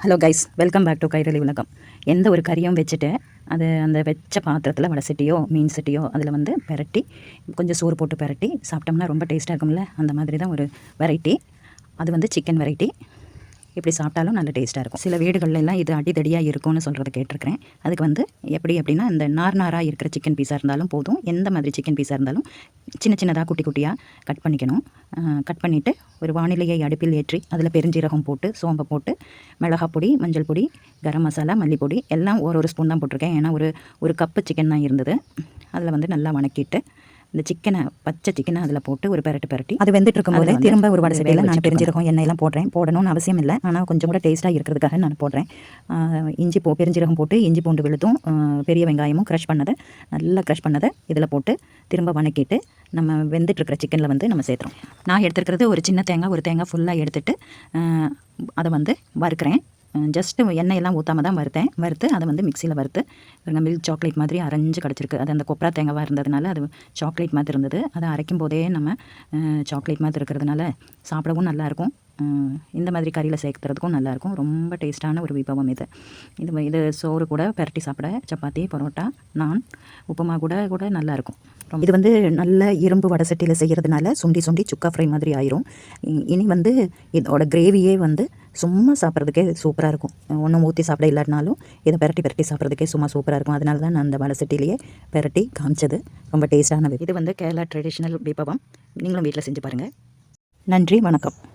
Hello guys welcome back to Kairali உலகம் எந்த ஒரு கறியும் வச்சுட்டு அது அந்த வெச்ச பாத்திரத்தில் வடை சட்டியோ மீன் சட்டியோ அதில் வந்து பெரட்டி கொஞ்சம் சோறு போட்டு பெரட்டி சாப்பிட்டோம்னா ரொம்ப டேஸ்ட்டாக இருக்கும்ல? அந்த மாதிரி தான் ஒரு வெரைட்டி அது வந்து சிக்கன் வெரைட்டி இப்படி சாப்பிட்டாலும் நல்ல டேஸ்ட்டாக இருக்கும். சில வீடுகள்லெல்லாம் இது அடிதடியாக இருக்கும்னு சொல்கிறத கேட்டிருக்கிறேன். அதுக்கு வந்து எப்படி அப்படின்னா இந்த நார் நாராக இருக்கிற சிக்கன் பீஸாக இருந்தாலும் போதும். எந்த மாதிரி சிக்கன் பீஸாக இருந்தாலும் சின்ன சின்னதாக குட்டி குட்டியாக கட் பண்ணிக்கணும். கட் பண்ணிவிட்டு ஒரு வானிலையை அடுப்பில் ஏற்றி அதில் பெருஞ்சீரகம் போட்டு சோம்பை போட்டு மிளகாய் பொடி மஞ்சள் பொடி கரம் மசாலா மல்லிப்பொடி எல்லாம் ஒரு ஒரு ஸ்பூன் தான் போட்டிருக்கேன். ஏன்னா ஒரு ஒரு கப்பு சிக்கன் தான் இருந்தது. அதில் வந்து நல்லா வணக்கிட்டு இந்த சிக்கனை பச்சை சிக்கனை அதில் போட்டு ஒரு பெரட்டு பெரட்டி அது வெந்துட்டு இருக்கும்போது திரும்ப ஒரு வடை சட்டியில் நான் பெருஞ்சீரகம் எண்ணெயெல்லாம் போடுறேன். போடணும்னு அவசியம் இல்லை. ஆனால் கொஞ்சம் கூட டேஸ்ட்டாக இருக்கிறதுக்காக நான் போடுறேன். இஞ்சி போ பெருஞ்சீரகம் போட்டு இஞ்சி பூண்டு விழுதும் ஆஹ் பெரிய வெங்காயமும் க்ரஷ் பண்ணதை நல்லா க்ரஷ் பண்ணதை இதில் போட்டு திரும்ப வணக்கிட்டு நம்ம வெந்துட்டு இருக்கிற சிக்கனில் வந்து நம்ம சேர்த்துறோம். நான் எடுத்துருக்கிறது ஒரு சின்ன தேங்காய் ஒரு தேங்காய் ஃபுல்லாக எடுத்துட்டு ஆஹ் அதை வந்து வறுக்கிறேன். ஜஸ்ட்டு எண்ணெயெல்லாம் ஊற்றாம தான் வறுத்தேன். வறுத்து அதை வந்து மிக்சியில் வறுத்து பாருங்க மில்க் சாக்லேட் மாதிரி அரைஞ்சு கிடச்சிருக்கு. அது அந்த கொப்பரா தேங்காவாக இருந்ததுனால அது சாக்லேட் மாதிரி இருந்தது. அதை அரைக்கும் போதே நம்ம சாக்லேட் மாதிரி இருக்கிறதுனால சாப்பிடவும் நல்லாயிருக்கும் இந்த மாதிரி கறியில் சேர்க்குறதுக்கும் நல்லாயிருக்கும் ரொம்ப டேஸ்ட்டான ஒரு விபவம் இது. இது இது சோறு கூட பரட்டி சாப்பிட சப்பாத்தி பரோட்டா நான் உப்புமா கூட கூட நல்லாயிருக்கும் இது வந்து நல்ல இரும்பு வடை சட்டியில் செய்கிறதுனால சுண்டி சுண்டி சுக்கா ஃப்ரை மாதிரி ஆயிரும். இனி வந்து இதோட கிரேவியே வந்து சும்மா சாப்பிட்றதுக்கே சூப்பராக இருக்கும். ஒன்றும் ஊற்றி சாப்பிட இல்லாட்டினாலும் இதை பெரட்டி பெரட்டி சாப்பிட்றதுக்கே சும்மா சூப்பராக இருக்கும். அதனால தான் நான் அந்த வடை சட்டிலேயே பெரட்டி காமிச்சது. ரொம்ப டேஸ்டான இது வந்து கேரளா ட்ரெடிஷ்னல் விபவம். நீங்களும் வீட்டில் செஞ்சு பாருங்கள் நன்றி வணக்கம்.